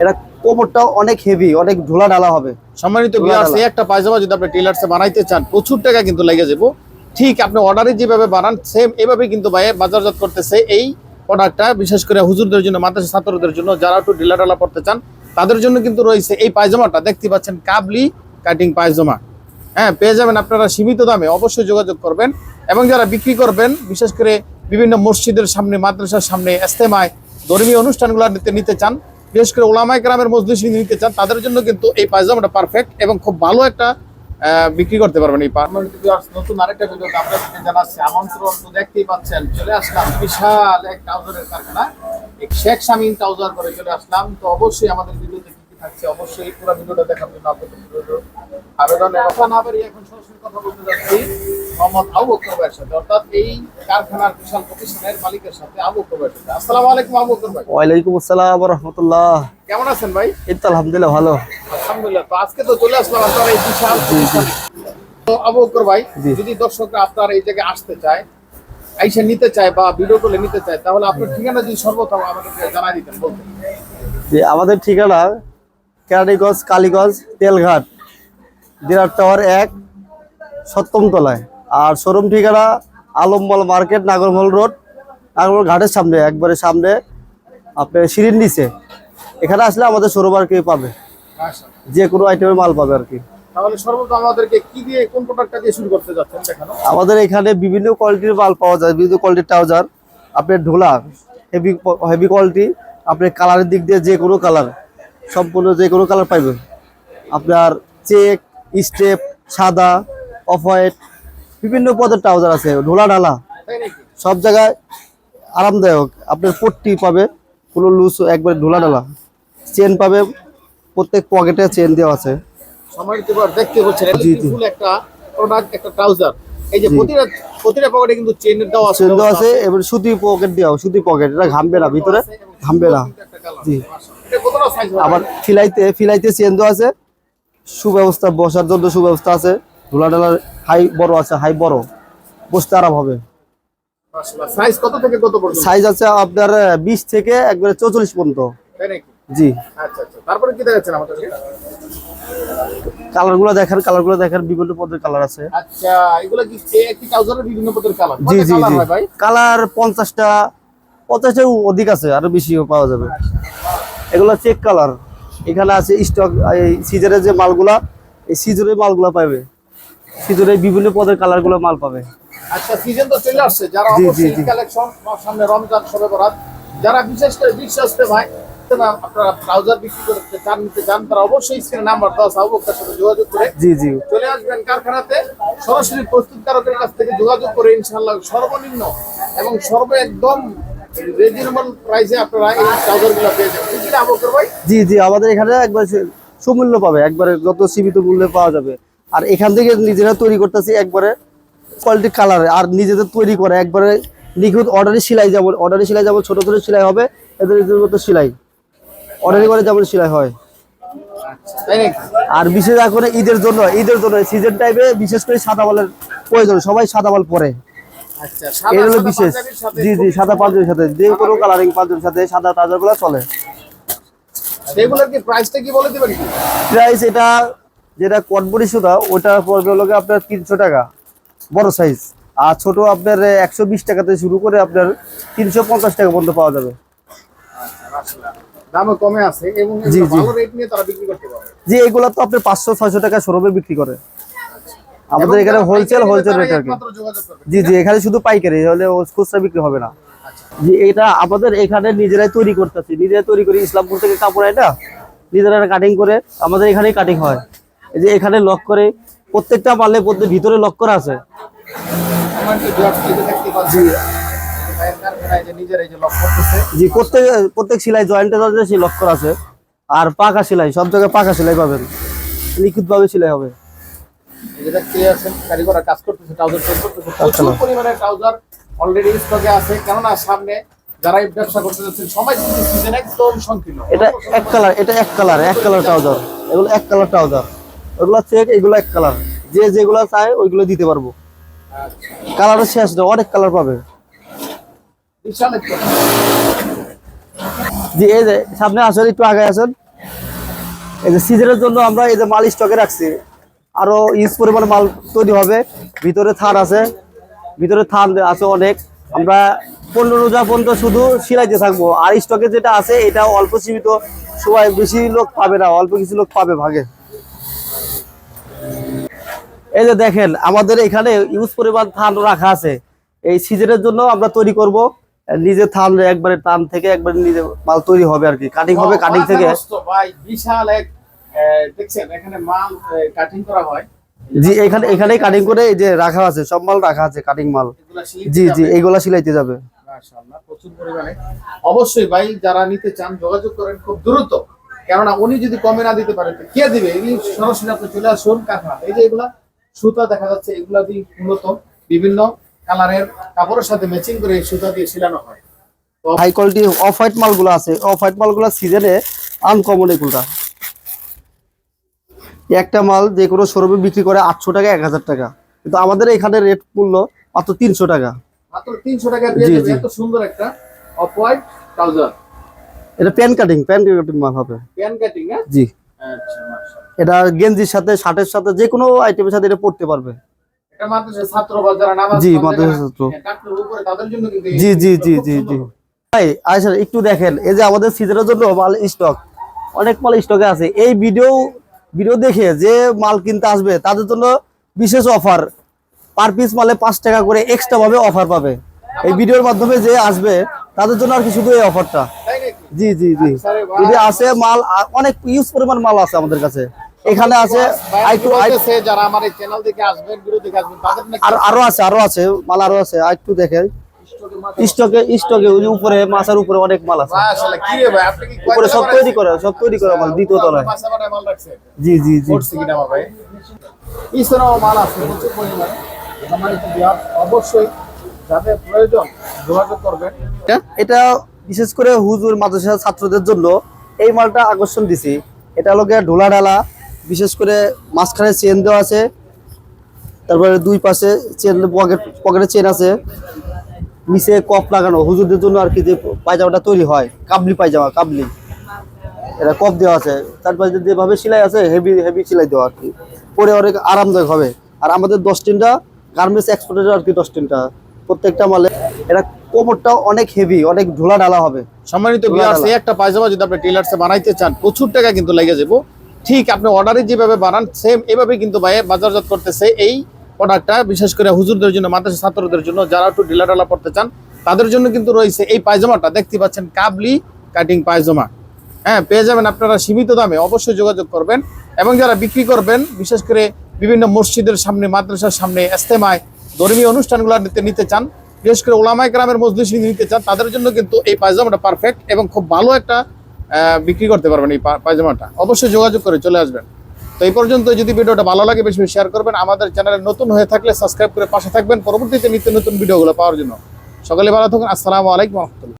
এটা কোমরটা অনেক হেভি অনেক ঢোলা ঢালা হবে। সম্মানিত ধুলা ভিউয়ার্স এই একটা পায়জামা যদি আপনি টেলার্সে বানাইতে চান প্রচুর টাকা কিন্তু লেগে যাব। ঠিক আপনি অর্ডারে যেভাবে বানান সেম এভাবে কিন্তু ভাই বাজারজাত করতেছে এই প্রোডাক্টটা বিশেষ করে হুজুরদের জন্য মাদ্রাসা ছাত্রদের জন্য যারা একটু ঢিলা ঢালা পড়তে চান তাদের জন্য কিন্তু রয়েছে এই পায়জামাটা। দেখতে পাচ্ছেন কাবলি কাটিং পায়জামা। হ্যাঁ পেয়ে যাবেন আপনারা সীমিত দামে অবশ্যই যোগাযোগ করবেন। এবং যারা বিক্রি করবেন বিশেষ করে বিভিন্ন মসজিদের সামনে মাদ্রাসার সামনে এস্তেমায় ধর্মীয় অনুষ্ঠানগুলো নিতে নিতে চান বিশেষ করে ওলামায় গ্রামের মজলিস নিতে চান, তাদের জন্য কিন্তু এই পায়জামাটা পারফেক্ট এবং খুব ভালো একটা বিক্রি করতে পারবেন এই নতুন আরেকটা তো দেখতেই পাচ্ছেন, চলে আসলাম বিশাল এক ট্রাউজারের কারখানা। শেখ ট্রাউজার করে চলে আসলাম। তো অবশ্যই আমাদের থাকছে অবশ্যই পুরো ভিডিওটা দেখার জন্য আবেদন এখন মোহাম্মদ আবু বকর সাথে অর্থাৎ এই কারখানার বিশাল প্রতিষ্ঠানের মালিকের সাথে আবু বকর সাথে আসসালামু আলাইকুম আবু ভাই ওয়ালাইকুম আসসালাম রহমতুল্লাহ। কেমন আছেন ভাই? এই তো আলহামদুলিল্লাহ ভালো। আলহামদুলিল্লাহ তো আজকে তো চলে আসলাম আপনার এই বিশাল তো আবু বকর ভাই। যদি দর্শকরা আপনার এই জায়গায় আসতে চায় আইসা নিতে চায় বা ভিডিও করে নিতে চায় তাহলে আপনার ঠিকানা যদি সর্বপ্রথম আমাদেরকে জানাই দিতেন বলতেন যে আমাদের ঠিকানা কেরানীগঞ্জ কালীগঞ্জ তেলঘাট দিনার টাওয়ার এক সপ্তম তলায় আর শোরুম ঠিকানা আলমমল মার্কেট নাগরমহল রোড। নাগরমহল ঘাটের সামনে একবারে সামনে। আপনার সিঁড়ির নিচে। এখানে আসলে আমাদের শোরুম আর কি পাবে। যে কোনো আইটেমের মাল পাবে আর কি। আমাদের এখানে বিভিন্ন কোয়ালিটির মাল পাওয়া যায়। বিভিন্ন কোয়ালিটির ট্রাউজার আপনার ঢোলা হেভি হেভি কোয়ালিটি আপনার কালারের দিক দিয়ে যে কোনো কালার সম্পূর্ণ যে কোনো কালার পাইবেন। আপনার চেক স্টেপ সাদা অফ হোয়াইট বিভিন্ন পদের ট্রাউজার আছে ঢোলা ঢালা। সব জায়গায় আরামদায়ক। আপনার পট্টি পাবে কোনো লুজ একবার ঢোলা ঢালা। চেন পাবে প্রত্যেক পকেটে চেন দেওয়া আছে। দেখতে হচ্ছে জি, জি। ফুল একটা প্রোডাক্ট একটা ট্রাউজার এই যে প্রতিটা প্রতিটা পকেটে কিন্তু দেওয়া আছে চেন দেওয়া আছে এবার সুতি পকেট দেওয়া সুতি পকেট এটা ঘামবে না ভিতরে ঘামবে না। জি। আবার ফিলাইতে ফিলাইতে চেন দেওয়া আছে। সুব্যবস্থা বসার জন্য সুব্যবস্থা আছে। ধুলা ডালার হাই বড় আছে হাই বড়। বসতে আরাম হবে। সাইজ কত থেকে কত পর্যন্ত? সাইজ আছে আপনার বিশ থেকে একবারে চৌচল্লিশ পর্যন্ত। তাই নাকি? জি। আচ্ছা আচ্ছা। তারপরে কি দেখাচ্ছেনগুলো দেখেন কালারগুলো দেখেন বিভিন্ন পদের কালার আছে। আচ্ছা এগুলো কি একটি ট্রাউজারের বিভিন্ন পদের কালার জি জি জি। কালার পঞ্চাশটা পঞ্চাশটা অধিক আছে আরও বেশি পাওয়া যাবে। এগুলো চেক কালার এখানে আছে স্টক এই সিজনের যে মালগুলা এই সিজনের মালগুলা পাবে সিজনের বিভিন্ন পদের কালারগুলো মাল পাবে। আচ্ছা সিজন তো চলে আসছে। যারা অবশ্যই কালেকশন সামনে রমজান সবে বরাত যারা বিশেষ করে বিশ্বাসতে ভাই আপনারা ট্রাউজার বিক্রি করতে চান নিতে চান তারা অবশ্যই স্ক্রিনে নাম্বার দেওয়া সাথে যোগাযোগ করে। জি জি। চলে আসবেন কারখানাতে। সরাসরি প্রস্তুতকারকের কাছ থেকে যোগাযোগ করে ইনশাআল্লাহ সর্বনিম্ন এবং সর্ব একদম রিজনেবল প্রাইসে আপনারা এই ট্রাউজারগুলো পেয়ে যাবেন। জি জি। আমাদের এখানে একবার সুমূল্য পাবে। একবারে যত সীমিত মূল্যে পাওয়া যাবে। আর এখান থেকে নিজেরা তৈরি করতেছি একবারে কোয়ালিটি কালার আর নিজেদের তৈরি করে একবারে নিখুঁত অর্ডারি সেলাই যেমন অর্ডারি সেলাই যেমন ছোট ছোট সেলাই হবে এদের মতো সেলাই। অর্ডারি করে যেমন সেলাই হয়। আর বিশেষ এখন ঈদের জন্য ঈদের জন্য সিজন টাইপে বিশেষ করে সাদা বলের প্রয়োজন সবাই সাদা বল পরে। আচ্ছা এর হলো বিশেষ। জি জি সাদা পাঞ্জাবির সাথে যে কোনো কালারিং পাঞ্জাবির সাথে সাদা টাজারগুলো চলে। প্রাইস এটা যেটা কটবরি সুতা ওটা পড়বে গিয়ে আপনার তিনশো টাকা বড় সাইজ আর ছোট আপনার একশো বিশ টাকাতে শুরু করে আপনার তিনশো পঞ্চাশ টাকা পর্যন্ত পাওয়া যাবে। দামও কমে আছে এবং জি, জি। রেট নিয়ে তারা বিক্রি করতে পারে। যে এগুলো তো পাঁচশো ছয়শো টাকা বিক্রি করে। আমাদের এখানে হোলসেল হোলসেল রেট আর কি। জি জি এখানে শুধু পাইকারি হলে খুচরা বিক্রি হবে না। আচ্ছা। জি এটা আমাদের এখানে নিজেরাই তৈরি করতেছি। নিজেরাই তৈরি করি ইসলামপুর থেকে কাপড় এটা নিজেরা কাটিং করে আমাদের এখানেই কাটিং হয়। এই যে এখানে লক করে প্রত্যেকটা প্রত্যেক ভিতরে লক করা আছে জি প্রত্যেক প্রত্যেক সেলাই জয়েন্টে জয়েন্টে লক করা আছে আর পাকা সেলাই সব জায়গায় পাকা সেলাই পাবেন নিখুঁত ভাবে সেলাই হবে এই যে দেখতে আছেন কারিগররা কাজ করতেছে ট্রাউজার তৈরি করতেছে আচ্ছা। প্রচুর পরিমাণে ট্রাউজার অলরেডি স্টকে আছে কেননা সামনে যারা ব্যবসা করতে যাচ্ছেন সবাই সিজন একদম সংকীর্ণ এটা এক কালার এটা এক কালার এক কালার ট্রাউজার এগুলো এক কালার ট্রাউজার ওগুলো চেক এগুলো এক কালার যে যেগুলো চায় ওইগুলো দিতে পারব। কালারের শেষ নেই অনেক কালার পাবে। জি, এই যে সামনে আসেন, একটু আগে আসেন। এই যে সিজনের জন্য আমরা এই যে মাল স্টকে রাখছি। আরও ইউজ পরিমাণ মাল তৈরি হবে। ভিতরে থান আছে। ভিতরে থান আছে অনেক। আমরা পনেরো রোজা পর্যন্ত শুধু সিলাইতে থাকব। আর স্টকে যেটা আছে, এটা অল্প সীমিত। সবাই বেশি লোক পাবে না, অল্প কিছু লোক পাবে ভাগে। এই যে দেখেন আমাদের এখানে ইউজ পরিমাণ থান রাখা আছে। এই সিজনের জন্য আমরা তৈরি করব। নিজে থান একবারে টান থেকে একবারে নিজে মাল তৈরি হবে আর কি। কাটিং হবে কাটিং থেকে। ভাই বিশাল এক দেখছেন এখানে মাল কাটিং করা হয়। জি এখানে এখানেই কাটিং করে এই যে রাখা আছে সব মাল রাখা আছে কাটিং মাল। জি জি। এইগুলা সিলাইতে যাবে। মাশাআল্লাহ, প্রচুর পরিমাণে। অবশ্যই ভাই যারা নিতে চান যোগাযোগ করেন খুব দ্রুত। কেননা উনি যদি কমে না দিতে পারেন কে দিবে? এই সরাসরি আপনি চলে আসুন কারখানা এই যে এগুলা সুতা দেখা যাচ্ছে এগুলা দিয়ে মূলত বিভিন্ন কালারের কাপড়ের সাথে ম্যাচিং করে সুতা দিয়ে সিলানো হয়। হাই কোয়ালিটি অফ হোয়াইট মালগুলো আছে। অফ হোয়াইট মালগুলো সিজনে আনকমন এগুলা। একটা মাল যে কোনো শোরুমে বিক্রি করে আটশো টাকা এক হাজার টাকা। কিন্তু আমাদের এখানে রেট মূল্য মাত্র তিনশো টাকা। মাত্র তিনশো টাকা দিয়ে। এত সুন্দর একটা অফ হোয়াইট ট্রাউজার এটা প্যান কাটিং প্যান কাটিং মাল হবে। প্যান কাটিং জি। আচ্ছা। এটা গেঞ্জির সাথে শার্টের সাথে যে কোনো আইটেমের সাথে এটা পড়তে পারবে। জি, মাদ্রাসা ছাত্র। হ্যাঁ, জি জি জি জি জি। ভাই আচ্ছা একটু দেখেন এই যে আমাদের সিজনের জন্য মাল স্টক অনেক মাল স্টকে আছে। এই ভিডিও ভিডিও দেখে যে মাল কিনতে আসবে তাদের জন্য বিশেষ অফার পার পিস মালে পাঁচ টাকা করে এক্সট্রা ভাবে অফার পাবে। এই ভিডিওর মাধ্যমে যে আসবে তাদের জন্য আর কি শুধু এই অফারটা জি জি জি। যদি আছে মাল অনেক ইউজ পরিমাণ মাল আছে আমাদের কাছে। এখানে আছে আইটু কি যারা আমার এই চ্যানেল দেখে আসবেন ভিডিও দেখে আসবেন তাদের আর আরও আছে আরও আছে মাল আরও আছে আর একটু দেখেন স্টকে স্টকে ওই উপরে মাছের উপরে অনেক মাল আছে। মাশাআল্লাহ, কি রে ভাই, আপনি কি উপরে সব তৈরি করে সব তৈরি করে মাল দ্বিতীয় তলায়। মাল। জি জি জি। করছে আমার ভাই? মাল আছে প্রচুর পরিমাণে। আমার অবশ্যই যাদের প্রয়োজন যোগাযোগ করবেন। এটা বিশেষ করে হুজুর মাদ্রাসা ছাত্রদের জন্য এই মালটা আকর্ষণ দিছি। এটা হলো ঢোলা ঢালা বিশেষ করে মাঝখানে চেন দেওয়া আছে। তারপরে দুই পাশে চেন পকেট পকেটে চেন আছে। নিচে কপ লাগানো হুজুরদের জন্য আর কি যে পায়জামাটা তৈরি হয় কাবলি পায়জামা কাবলি। এটা কপ দেওয়া আছে। তারপরে যেভাবে সেলাই আছে হেভি হেভি সেলাই দেওয়া আর কি। পরে অনেক আরামদায়ক হবে। আর আমাদের দশ তিনটা গার্মেন্টস এক্সপোর্টের আর কি দশ তিনটা। প্রত্যেকটা মালে এটা কোমরটা অনেক হেভি অনেক ঢোলা ঢালা হবে। সম্মানিত একটা পায়জামা যদি আপনি টেলার্সে বানাইতে চান প্রচুর টাকা কিন্তু লেগে যাব। ঠিক আপনি অর্ডারে যেভাবে বানান সেম এভাবে কিন্তু ভাই বাজারজাত করতেছে এই প্রোডাক্টটা বিশেষ করে হুজুরদের জন্য মাদ্রাসা ছাত্রদের জন্য, যারা একটু ঢিলা ঢালা পড়তে চান, তাদের জন্য কিন্তু রয়েছে এই পায়জামাটা। দেখতে পাচ্ছেন কাবলি কাটিং পায়জামা। হ্যাঁ পেয়ে যাবেন আপনারা সীমিত দামে। অবশ্যই যোগাযোগ করবেন এবং যারা বিক্রি করবেন, বিশেষ করে বিভিন্ন মসজিদের সামনে, মাদ্রাসার সামনে এস্তেমায় ধর্মীয় অনুষ্ঠানগুলো নিতে নিতে চান, বিশেষ করে ওলামায় গ্রামের মজলিস নিতে চান, তাদের জন্য কিন্তু এই পায়জামাটা পারফেক্ট এবং খুব ভালো একটা বিক্রি করতে পারবেন এই পায়জামাটা। অবশ্যই যোগাযোগ করে চলে আসবেন। তো এই পর্যন্ত যদি ভিডিওটা ভালো লাগে, বেশি বেশি শেয়ার করবেন। আমাদের চ্যানেলে নতুন হয়ে থাকলে সাবস্ক্রাইব করে পাশে থাকবেন। পরবর্তীতে নিত্য নতুন ভিডিওগুলো পাওয়ার জন্য। সকালে ভালো থাকুন। আসসালামু আলাইকুম রহমতুল্লাহ।